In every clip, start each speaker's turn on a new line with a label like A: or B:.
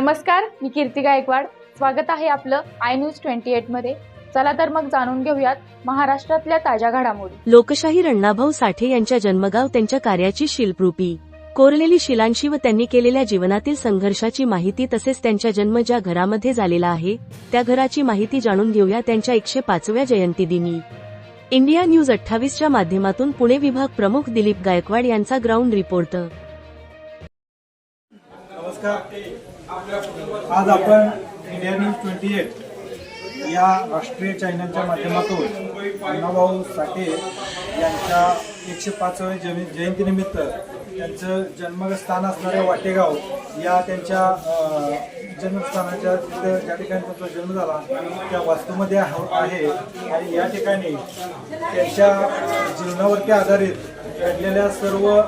A: नमस्कार मी कीर्ती गायकवाड. स्वागत आहे आपलं आय न्यूज ट्वेंटी एटमध्ये. चला तर मग जाणून घेऊयात महाराष्ट्रातल्या ताज्या घडामोडी.
B: लोकशाही अण्णाभाऊ साठे यांच्या जन्मगाव त्यांच्या कार्याची शिल्परूपी. कोरलेली शिलांशी व त्यांनी केलेल्या जीवनातील संघर्षाची माहिती तसेच त्यांचा जन्म ज्या घरामध्ये झालेला आहे त्या घराची माहिती जाणून घेऊया त्यांच्या एकशे पाचव्या जयंतीदिनी. इंडिया न्यूज अठ्ठावीसच्या माध्यमातून पुणे विभाग प्रमुख दिलीप गायकवाड यांचा ग्राउंड रिपोर्ट.
C: नमस्कार. आज आपण इंडिया न्यूज ट्वेंटी एट या राष्ट्रीय चॅनलच्या माध्यमातून अण्णाभाऊ साठे यांच्या एकशे पाचव्या जयं जयंतीनिमित्त त्यांचं जन्मस्थान असणाऱ्या वाटेगाव या त्यांच्या जन्मस्थानाच्या तिथं ज्या ठिकाणी त्यांचा जन्म झाला त्या वास्तूमध्ये आहे आणि या ठिकाणी त्यांच्या जीवनावरती आधारित घडलेल्या सर्व अ,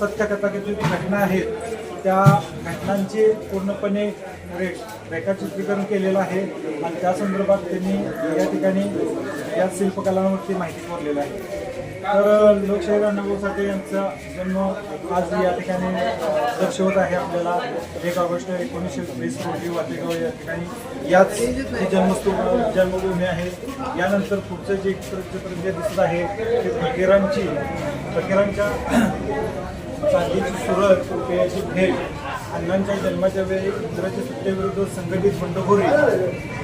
C: सत्यकथाकथित घटना आहेत त्या घटनांचे पूर्णपणे रे रेखाचित्रीकरण केलेलं आहे आणि त्या संदर्भात त्यांनी या ठिकाणी या शिल्पकलांवरती माहिती कोरलेलं आहे. तर लोकशाही अण्णाभाऊ साठे यांचा जन्म आज या ठिकाणी दर्शवत आहे आपल्याला. एक ऑगस्ट एकोणीसशे वीस रोजी वाटेगाव या ठिकाणी याच जन्मस्तू जन्मभूमी आहे. यानंतर पुढचं जे चित्र जे दिसत आहे ते फकीरांची फकीरांच्या चांदीची सुरत रुपयाची भेट. अण्णांच्या जन्माच्या वेळी इंद्राच्या सुट्टेविरुद्ध संघटित बंडखोरी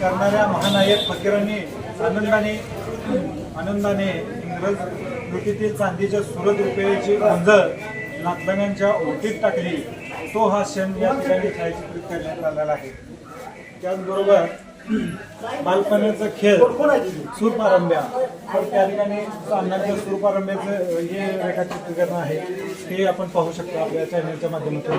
C: करणाऱ्या महानायक फकीरांनी आनंदाने आनंदाने इंग्रज कृतीतील चांदीच्या सुरत रुपयाची गोंधळ नातलगांच्या ओटीत टाकली. तो हा क्षण या ठिकाणी छायाचित्रित करण्यात आलेला आहे. त्याचबरोबर बालपणाचा खेळ सूरपारंब्या. तर त्या ठिकाणी अण्णांच्या सूरपारंब्याचं हे रेखाचित्रीकरण आहे. ते आपण पाहू शकतो आपल्या चॅनलच्या माध्यमातून.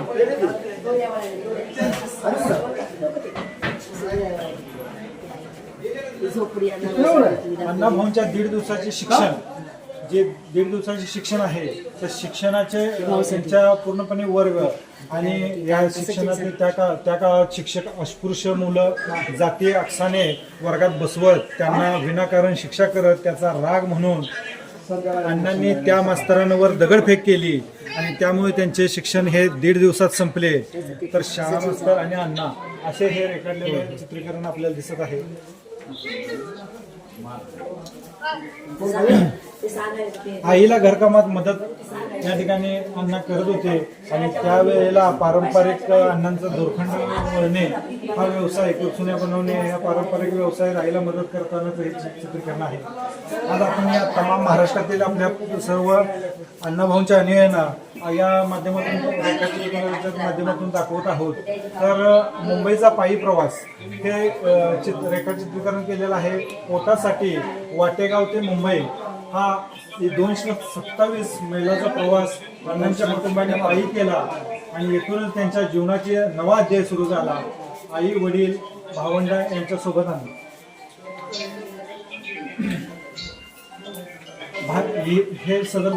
C: अण्णाभाऊंच्या दीड दिवसाचे शिक्षण. जे दीड दिवसाचे शिक्षण आहे त्या शिक्षणाचे त्यांच्या पूर्णपणे वर्ग. आणि या शिक्षणाचे त्या काळ त्या काळात शिक्षक अस्पृश्य मुलं जाती अक्षाने वर्गात बसवत त्यांना विनाकारण शिक्षा करत त्याचा राग म्हणून अण्णांनी त्या मास्तरांवर दगडफेक केली. आणि त्यामुळे त्यांचे शिक्षण हे दीड दिवसात संपले. तर शाळा मास्तर आणि अण्णा असे हे रेखाडलेले चित्रीकरण आपल्याला दिसत आहे. आईला घरकामात मदत या ठिकाणी अण्णा करत होते. आणि त्यावेळेला पारंपरिक अण्णांचा दोरखंड वळणे हा व्यवसाय कुरसुन्या बनवणे या पारंपरिक व्यवसाय राहायला मदत करतानाच हे चित्रीकरण आहे. आज आपण या तमाम महाराष्ट्रातील आपल्या सर्व अण्णाभाऊंच्या अनुयायांना या माध्यमातून रेखाचित्रणाच्या माध्यमातून दाखवत आहोत. तर मुंबईचा पायी प्रवास हे अ, चित्र रेखाचित्रीकरण केलेलं आहे. पोटासाठी वाटेगाव ते मुंबई हा दोनशे सत्तावीस मैलाचा प्रवास अण्णांच्या कुटुंबाने पायी केला आणि येथूनच त्यांच्या जीवनाचे नवा अध्याय सुरू झाला. आई वडील भावंडा यांच्यासोबत आम्ही. भात हे- हे सदर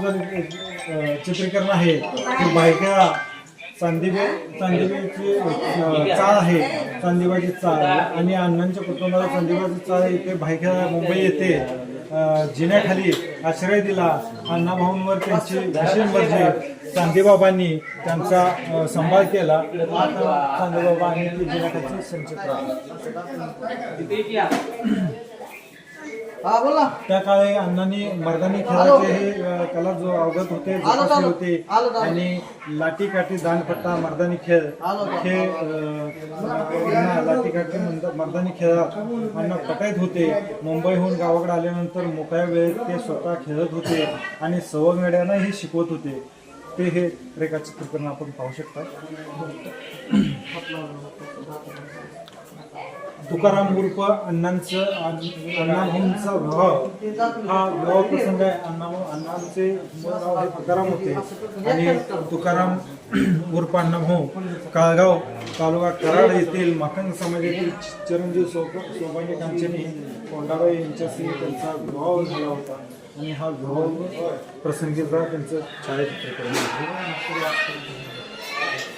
C: चित्रीकरण आहे बायका चांदीबे चांदीबाईची चाळ आहे चांदीबाईची चाळ. आणि अण्णांच्या कुटुंबाला चांदीबाईची चाळ इथे भायख्या मुंबई येते. जिन्याखाली आश्रय दिला. अण्णाभाऊंवर त्यांची भीषण मर्जी चांदीबाबांनी त्यांचा संभाळ केला. आता चांदीबाबा आणि जिन्याखाली संचित
D: हा बोला.
C: त्या काळी अण्णांनी मर्दानी खेळाचे हे अ, कला जो अवगत होते जोपासले होते आणि लाठी काठी दांडपट्टा मर्दानी खेळ हे अ, अण्णा लाठी काठी मंद- मर्दानी खेळात अण्णा पटायत होते. मुंबईहून गावाकडे आल्यानंतर मोकळ्या वेळेत ते स्वतः खेळत होते आणि सवंगड्यांना हे शिकवत होते. ते हे रेखाचित्रीकरण आपण पाहू शकता. तुकाराम उर्फ अण्णांचं अण्णाभाऊंचा विवाह. हा विवाह प्रसंग आहे. अण्णा अण्णांचे नाव हे तुकाराम होते. आणि तुकाराम उर्फ अण्णाभाऊ काळगाव तालुका कराड येथील माखन समाजातील चिरंजीव सौभ सौभाग्य कांचनी कोंडाबाई यांच्याशी त्यांचा विवाह झाला होता. आणि हा विवाह प्रसंगीचा त्यांचं छायाचित्रीकरण आहे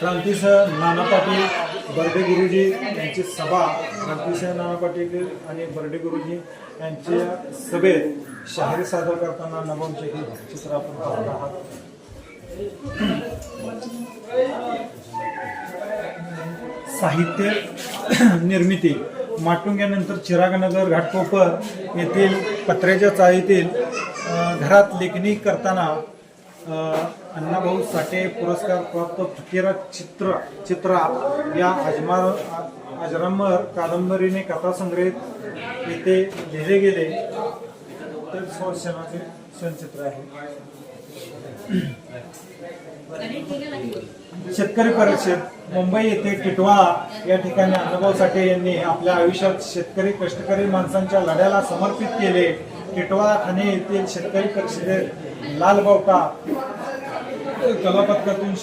C: क्रांतीसह नाना पाटील बर्डे गुरुजी यांची सभा रामकृष्ण नाना पाटील आणि बर्डे गुरुजी यांच्या सभेत शाहीर सादर करताना नवमचे हे चित्र आपण पाहत आहात. साहित्य निर्मिती. माटुंग्यानंतर चिरागनगर घाटकोपर येथील पत्र्याच्या चाळीतील घरात लेखणी करताना अण्णाभाऊ साठे पुरस्कार प्राप्त फकीरा चित्र चित्रात या अजमार अजरामर कादंबरीने कथासंग्रहित येथे लिहिले गेले. तर स्वशनाचे क्षणचित्र आहे. शेतकरी परिषद मुंबई येथे टिटवाळा या ठिकाणी अण्णाभाऊ साठे यांनी आपल्या आयुष्यात शेतकरी कष्टकरी माणसांच्या लढ्याला समर्पित केले. किटवा ठाणे येथील शेतकरी परिषदेत लाल बावटा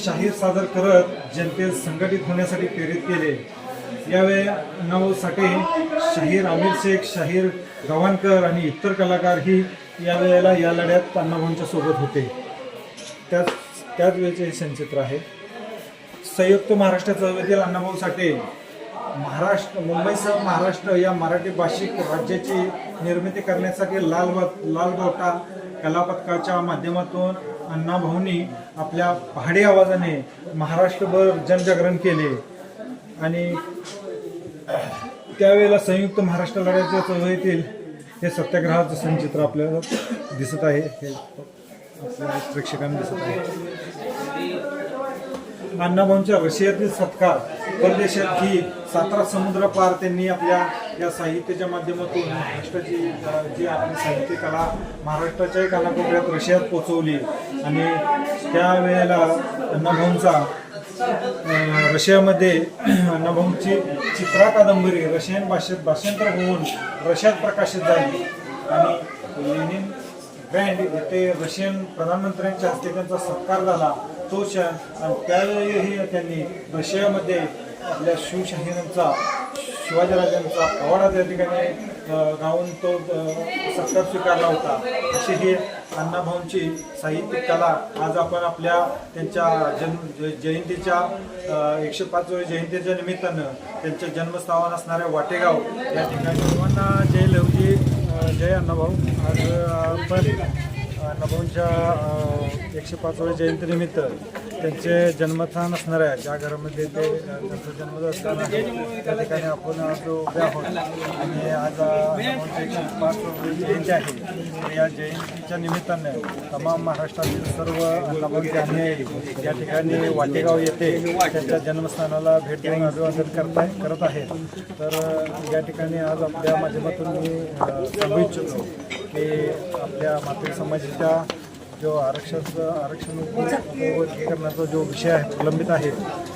C: शाहीर सादर करत जनतेत संघटित होण्यासाठी प्रेरित केले. यावेळी अण्णाभाऊ साठे शाहीर आमिर शेख शाहीर गव्हाणकर आणि इतर कलाकार ही यावेळेला या लढ्यात अण्णाभाऊंच्या सोबत होते. त्याच त्याच वेळेचे हे संचित्र आहे. संयुक्त महाराष्ट्र चळवळीतील अण्णाभाऊ साठे महाराष्ट्र मुंबईसह महाराष्ट्र या मराठी भाषिक राज्याची निर्मिती करण्यासाठी लाल लाल बावटा कलापथकाच्या माध्यमातून अण्णाभाऊंनी आपल्या पहाडी आवाजाने महाराष्ट्रभर जनजागरण केले. आणि त्यावेळेला संयुक्त महाराष्ट्र लढ्याच्या चळवळीतील हे सत्याग्रहाचं संचित्र आपल्याला दिसत आहे. हे आपल्या प्रेक्षकांना दिसत आहे. अण्णाभाऊंच्या रशियातील सत्कार परदेशात ही सातारा समुद्र पार त्यांनी आपल्या या साहित्याच्या माध्यमातून महाराष्ट्राची जी आपली साहित्य कला महाराष्ट्राच्याही कानाकोपऱ्यात रशियात पोचवली. आणि त्यावेळेला अण्णाभाऊंचा रशियामध्ये अण्णाभाऊंची चित्रा कादंबरी रशियन भाषेत भाषांतर होऊन रशियात प्रकाशित झाली. आणि लेनिन बँड येथे रशियन प्रधानमंत्र्यांच्या हस्ते त्यांचा सत्कार झाला तो क्षण आणि त्यावेळीही त्यांनी रशियामध्ये आपल्या शिवशाहिरांचा शिवाजीराजांचा पवाडा त्या ठिकाणी गाऊन तो सत्कार स्वीकारला होता. अशी ही अण्णाभाऊंची साहित्यिक कला आज आपण आपल्या त्यांच्या जन्म जयंतीच्या एकशे पाच जयंतीच्या निमित्तानं त्यांच्या जन्मस्थान असणाऱ्या वाटेगाव या ठिकाणी सर्वांना जय अण्णाभाऊ आज आपण अण्णाभाऊंच्या एकशे पाचव्या जयंतीनिमित्त त्यांचे जन्मस्थान असणाऱ्या ज्या घरामध्ये ते त्यांचा जन्म स्थान आहे त्या ठिकाणी आपण आज उभे आहोत. आणि आज एकशे पाचवी जयंती आहे. या जयंतीच्या निमित्ताने तमाम महाराष्ट्रातील सर्व अण्णाभाऊंचे अनुयायी या ठिकाणी वाटेगाव येथे त्यांच्या जन्मस्थानाला भेट देऊन अभिवादन करताय करत आहेत. तर या ठिकाणी आज आपल्या माध्यमातून मी सांगू इच्छितो की आपल्या मातृ त्या जो आरक्षण आरक्षण करण्याचा जो विषय आहे प्रलंबित आहे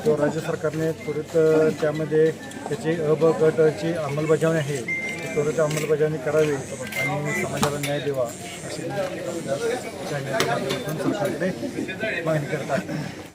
C: तो राज्य सरकारने त्वरित त्यामध्ये त्याची अ ब गटची अंमलबजावणी आहे. ती त्वरित अंमलबजावणी करावी आणि समाजाला न्याय द्यावा अशी माध्यमातून सरकारकडे मागणी करत आहे.